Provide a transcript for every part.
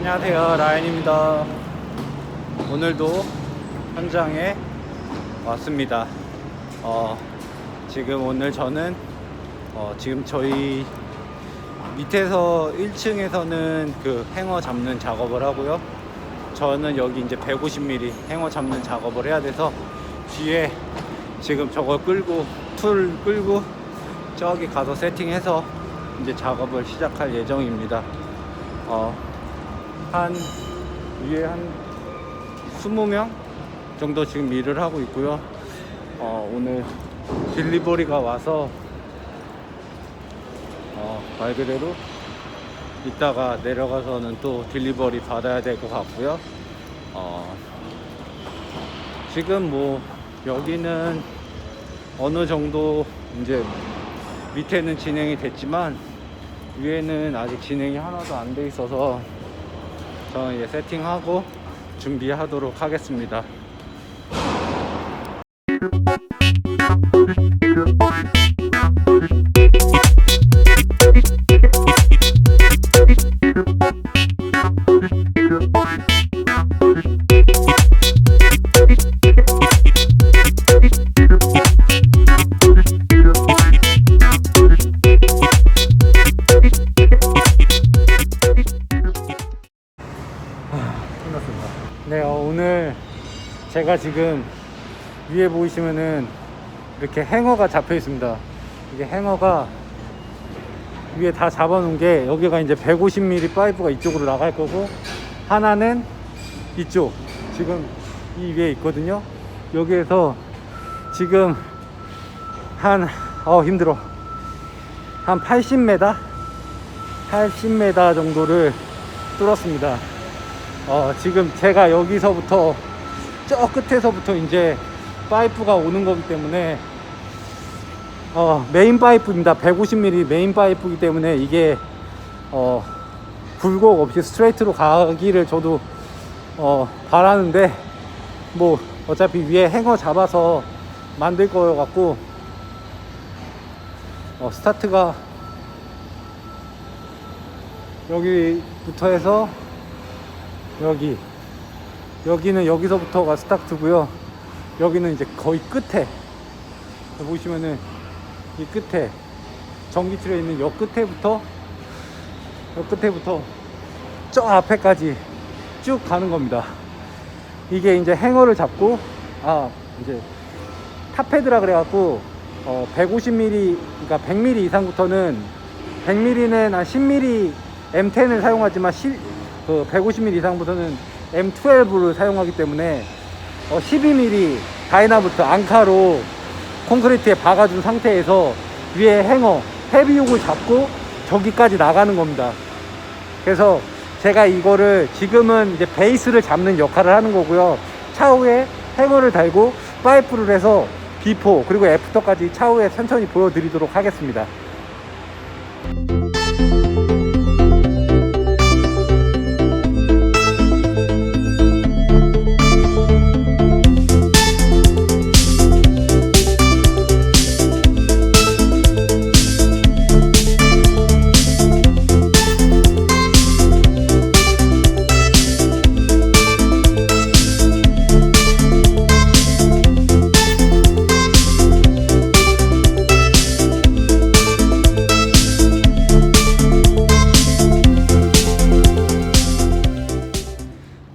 안녕하세요. 라인입니다. 오늘도 현장에 왔습니다. 어, 지금 오늘 저는 어, 지금 저희 밑에서 1층에서는 그 행어 잡는 작업을 하고요. 저는 여기 이제 150mm 행어 잡는 작업을 해야 돼서 뒤에 지금 저걸 끌고 툴 끌고 저기 가서 세팅해서 이제 작업을 시작할 예정입니다. 어, 한 위에 한 20명 정도 지금 일을 하고 있고요. 어, 오늘 딜리버리가 와서 어, 말 그대로 이따가 내려가서는 또 딜리버리 받아야 될 것 같고요. 어, 지금 뭐 여기는 어느 정도 이제 밑에는 진행이 됐지만 위에는 아직 진행이 하나도 안 돼 있어서 저는 이제 세팅하고 준비하도록 하겠습니다. 제가 지금 위에 보이시면은 이렇게 행어가 잡혀 있습니다. 이게 행어가 위에 다 잡아놓은 게 여기가 이제 150mm 파이프가 이쪽으로 나갈 거고 하나는 이쪽 지금 이 위에 있거든요. 여기에서 지금 한 어 힘들어 한 80m 80m 정도를 뚫었습니다. 어, 지금 제가 여기서부터 저 끝에서부터 이제 파이프가 오는 거기 때문에 어, 메인 파이프입니다. 150mm 메인 파이프이기 때문에 이게 어, 굴곡 없이 스트레이트로 가기를 저도 어, 바라는데 뭐 어차피 위에 행어 잡아서 만들 거여 갖고 어, 스타트가 여기부터 해서 여기 여기는 여기서부터가 스타트고요. 여기는 이제 거의 끝에. 보시면은 이 끝에 전기줄에 있는 여 끝에부터 여 끝에부터 저 앞에까지 쭉 가는 겁니다. 이게 이제 행어를 잡고 아 이제 탑패드라 그래갖고 어 150mm 그러니까 100mm 이상부터는 100mm는 한 10mm M10을 사용하지만 10, 그 150mm 이상부터는 M12를 사용하기 때문에 어 12mm 다이나부터 앙카로 콘크리트에 박아준 상태에서 위에 행어 헤비육을 잡고 저기까지 나가는 겁니다. 그래서 제가 이거를 지금은 이제 베이스를 잡는 역할을 하는 거고요. 차후에 행어를 달고 파이프를 해서 비포 그리고 애프터까지 차후에 천천히 보여드리도록 하겠습니다.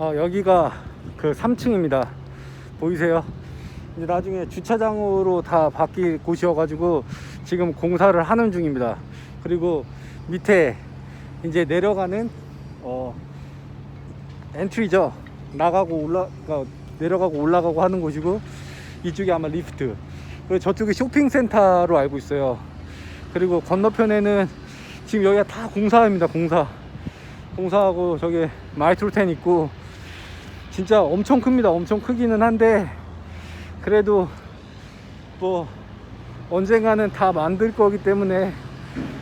어, 여기가 그 3층입니다. 보이세요? 이제 나중에 주차장으로 다 바뀔 곳이어 가지고 지금 공사를 하는 중입니다. 그리고 밑에 이제 내려가는 어, 엔트리죠. 나가고 올라 가 내려가고 올라가고 하는 곳이고 이쪽이 아마 리프트. 그리고 저쪽이 쇼핑센터로 알고 있어요. 그리고 건너편에는 지금 여기가 다 공사입니다. 공사. 공사하고 저기 마이트로텐 있고 진짜 엄청 큽니다. 엄청 크기는 한데 그래도 뭐 언젠가는 다 만들 거기 때문에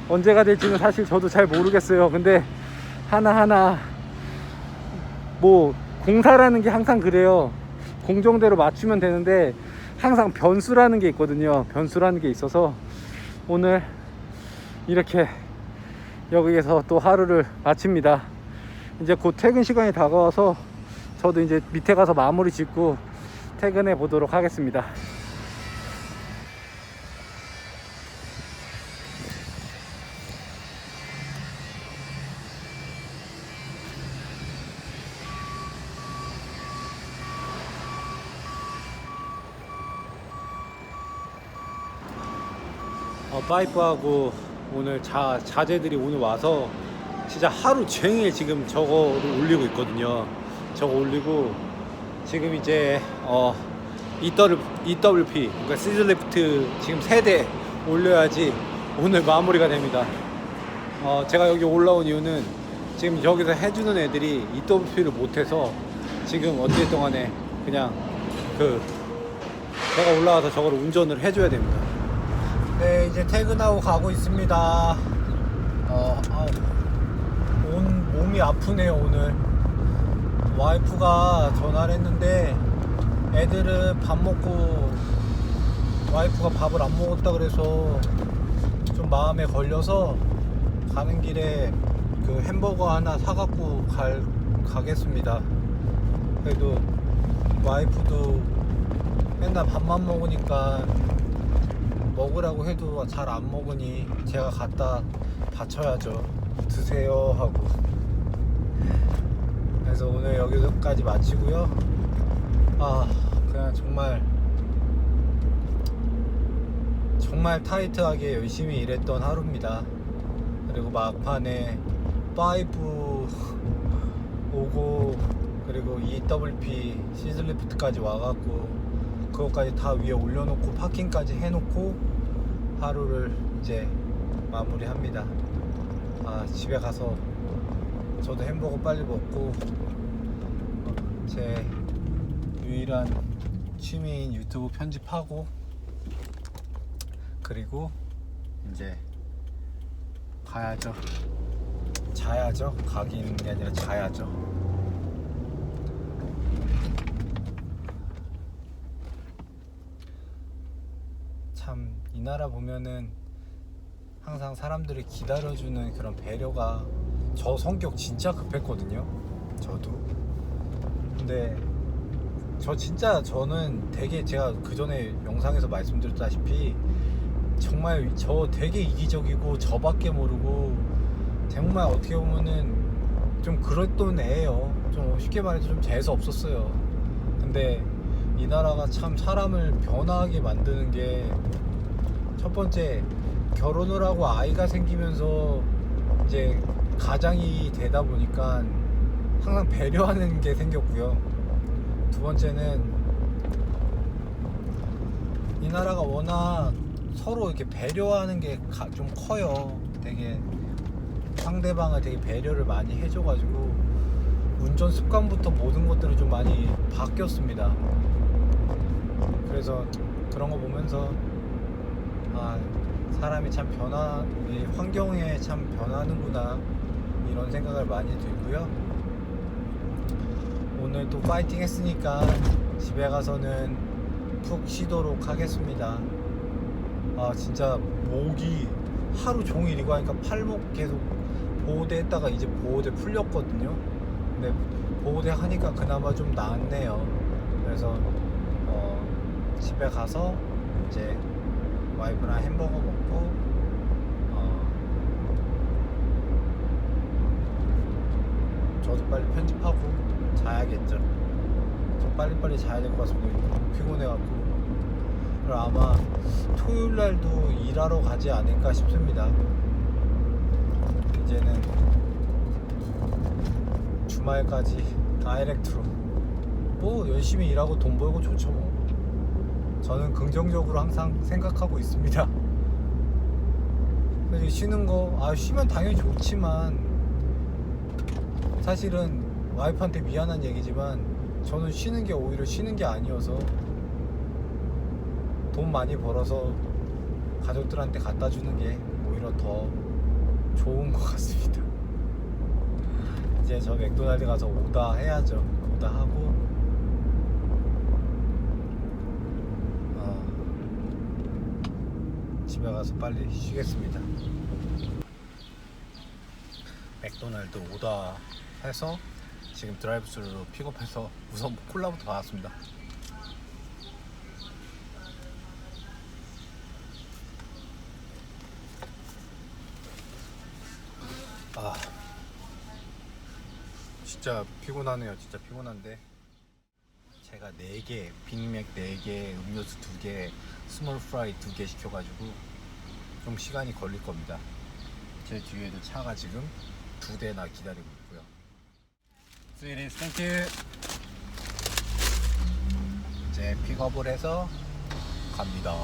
언제가 될지는 사실 저도 잘 모르겠어요. 근데 하나하나 뭐 공사라는 게 항상 그래요. 공정대로 맞추면 되는데 항상 변수라는 게 있거든요. 변수라는 게 있어서 오늘 이렇게 여기에서 또 하루를 마칩니다. 이제 곧 퇴근 시간이 다가와서 저도 이제 밑에 가서 마무리 짓고 퇴근해 보도록 하겠습니다. 어, 파이프하고 오늘 자, 자재들이 오늘 와서 진짜 하루 종일 지금 저거를 올리고 있거든요. 저거 올리고 지금 이제 어 EW, EWP 그러니까 시즈리프트 지금 세 대 올려야지 오늘 마무리가 됩니다. 어 제가 여기 올라온 이유는 지금 여기서 해주는 애들이 EWP를 못해서 지금 어찌됐든 간에 그냥 그 제가 올라와서 저거를 운전을 해줘야 됩니다. 네 이제 퇴근하고 가고 있습니다. 어, 아우, 온 몸이 아프네요 오늘. 와이프가 전화를 했는데 애들은 밥 먹고 와이프가 밥을 안 먹었다 그래서 좀 마음에 걸려서 가는 길에 그 햄버거 하나 사갖고 갈 가겠습니다. 그래도 와이프도 맨날 밥만 먹으니까 먹으라고 해도 잘 안 먹으니 제가 갖다 바쳐야죠. 드세요 하고. 그래서 오늘 여기까지 마치고요. 아, 그냥 정말 정말 타이트하게 열심히 일했던 하루입니다. 그리고 막판에 파이프 오고 그리고 EWP 시즐리프트까지 와갖고 그것까지 다 위에 올려놓고 파킹까지 해놓고 하루를 이제 마무리합니다. 아 집에 가서 저도 햄버거 빨리 먹고 제 유일한 취미인 유튜브 편집하고 그리고 이제 가야죠. 자야죠. 가기는 게 아니라 자야죠. 참 이 나라 보면은 항상 사람들을 기다려주는 그런 배려가 저 성격 진짜 급했거든요. 저도. 근데 저 진짜 저는 되게 제가 그 전에 영상에서 말씀드렸다시피 정말 저 되게 이기적이고 저밖에 모르고 정말 어떻게 보면은 좀 그랬던 애예요. 좀 쉽게 말해서 좀 재수 없었어요. 근데 이 나라가 참 사람을 변화하게 만드는 게 첫 번째 결혼을 하고 아이가 생기면서 이제 가장이 되다 보니까 항상 배려하는 게 생겼고요. 두 번째는 이 나라가 워낙 서로 이렇게 배려하는 게 좀 커요. 되게 상대방을 되게 배려를 많이 해줘가지고 운전 습관부터 모든 것들이 좀 많이 바뀌었습니다. 그래서 그런 거 보면서 아 사람이 참 변화, 이 환경에 참 변하는구나 이런 생각을 많이 들고요. 오늘 또 파이팅 했으니까 집에 가서는 푹 쉬도록 하겠습니다. 아 진짜 목이 하루 종일 이거 하니까 팔목 계속 보호대 했다가 이제 보호대 풀렸거든요. 근데 보호대 하니까 그나마 좀 나았네요. 그래서 어, 집에 가서 이제 와이프랑 햄버거 먹고 어, 저도 빨리 편집하고 자야겠죠. 저 빨리빨리 자야 될 것. 너무 피곤해갖고. 그리고 아마 토요일 날도 일하러 가지 않을까 싶습니다. 이제는 주말까지 다이렉트로 뭐 열심히 일하고 돈 벌고 좋죠 뭐. 저는 긍정적으로 항상 생각하고 있습니다. 쉬는 거, 아, 쉬면 당연히 좋지만, 사실은 와이프한테 미안한 얘기지만, 저는 쉬는 게 오히려 쉬는 게 아니어서, 돈 많이 벌어서 가족들한테 갖다 주는 게 오히려 더 좋은 것 같습니다. 이제 저 맥도날드 가서 오다 해야죠. 오다 하고, 어, 집에 가서 빨리 쉬겠습니다. 맥도날드 오다 해서 지금 드라이브스루로 픽업해서 우선 콜라부터 받았습니다. 아 진짜 피곤하네요. 진짜 피곤한데 제가 4개 빅맥 4개 음료수 2개 스몰 프라이 2개 시켜가지고 좀 시간이 걸릴 겁니다. 제 뒤에도 차가 지금 두 대나 기다리고 있고요. 스위리스 땡큐. 이제 픽업을 해서 갑니다.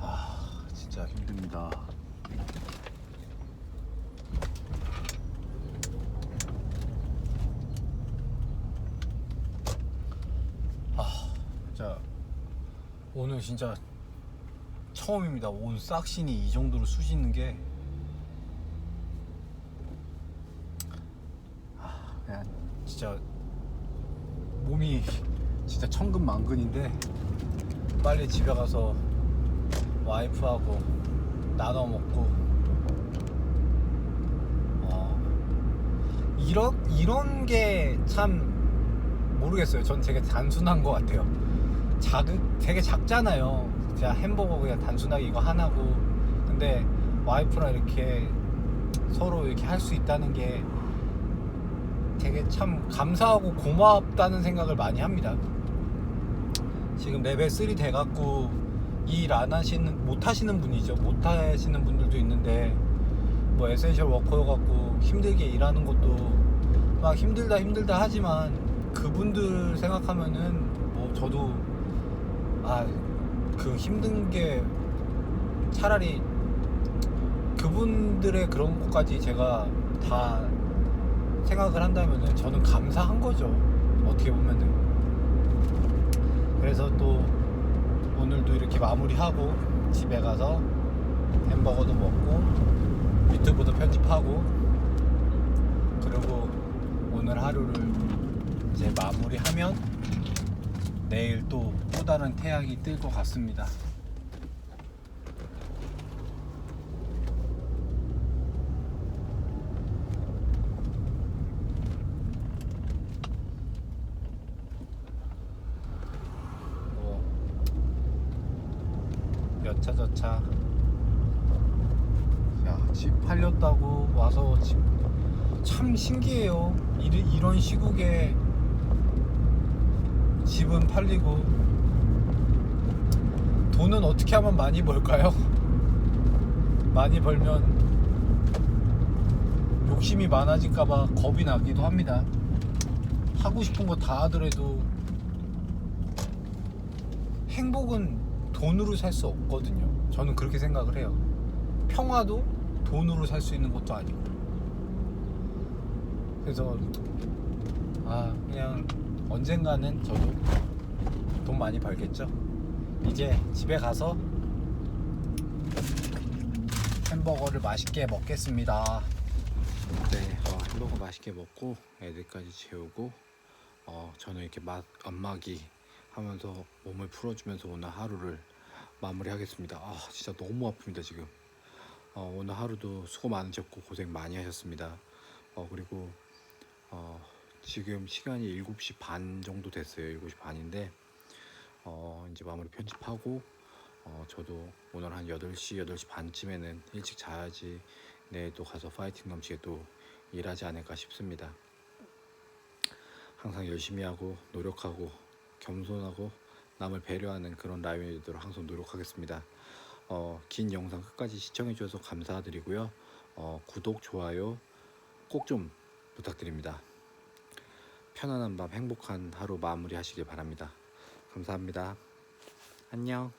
아 진짜 힘듭니다. 아 진짜 오늘 진짜 처음입니다. 온 싹신이 이 정도로 쑤시는 게 아, 그냥 진짜 몸이 진짜 천근만근인데 빨리 집에 가서 와이프하고 나눠 먹고 어, 이런 이런 게 참 모르겠어요. 전 되게 단순한 것 같아요. 작은 되게 작잖아요. 제가 햄버거 그냥 단순하게 이거 하나고 근데 와이프랑 이렇게 서로 이렇게 할 수 있다는 게 되게 참 감사하고 고맙다는 생각을 많이 합니다. 지금 레벨 3 돼갖고 일 안 하시는 못 하시는 분이죠. 못 하시는 분들도 있는데 뭐 에센셜 워커여갖고 힘들게 일하는 것도 막 힘들다 힘들다 하지만 그분들 생각하면은 뭐 저도 아 그 힘든 게 차라리 그분들의 그런 것까지 제가 다 생각을 한다면은 저는 감사한 거죠. 어떻게 보면은. 그래서 또 오늘도 이렇게 마무리하고 집에 가서 햄버거도 먹고 유튜브도 편집하고 그리고 오늘 하루를 이제 마무리하면 내일 또 또 다른 태양이 뜰 것 같습니다. 뭐 여차 저차. 야집 팔렸다고 와서 집 참 신기해요. 이, 이런 시국에 집은 팔리고. 돈은 어떻게 하면 많이 벌까요? 많이 벌면 욕심이 많아질까봐 겁이 나기도 합니다. 하고 싶은 거 다 하더라도 행복은 돈으로 살 수 없거든요. 저는 그렇게 생각을 해요. 평화도 돈으로 살 수 있는 것도 아니고. 그래서 아 그냥 언젠가는 저도 돈 많이 벌겠죠. 이제 집에 가서 햄버거를 맛있게 먹겠습니다. 네, 어, 햄버거 맛있게 먹고 애들까지 재우고 어, 저는 이렇게 맛 안마기 하면서 몸을 풀어주면서 오늘 하루를 마무리하겠습니다. 아 진짜 너무 아픕니다 지금. 어, 오늘 하루도 수고 많으셨고 고생 많이 하셨습니다. 어, 그리고 어, 지금 시간이 7시 반 정도 됐어요. 7시 반인데 어, 이제 마무리 편집하고 어, 저도 오늘 한 8시 8시 반쯤에는 일찍 자야지 내일 또 가서 파이팅 넘치게 또 일하지 않을까 싶습니다. 항상 열심히 하고 노력하고 겸손하고 남을 배려하는 그런 라이언이 되도록 항상 노력하겠습니다. 어, 긴 영상 끝까지 시청해 주셔서 감사드리고요. 어, 구독, 좋아요 꼭 좀 부탁드립니다. 편안한 밤 행복한 하루 마무리 하시길 바랍니다. 감사합니다. 안녕.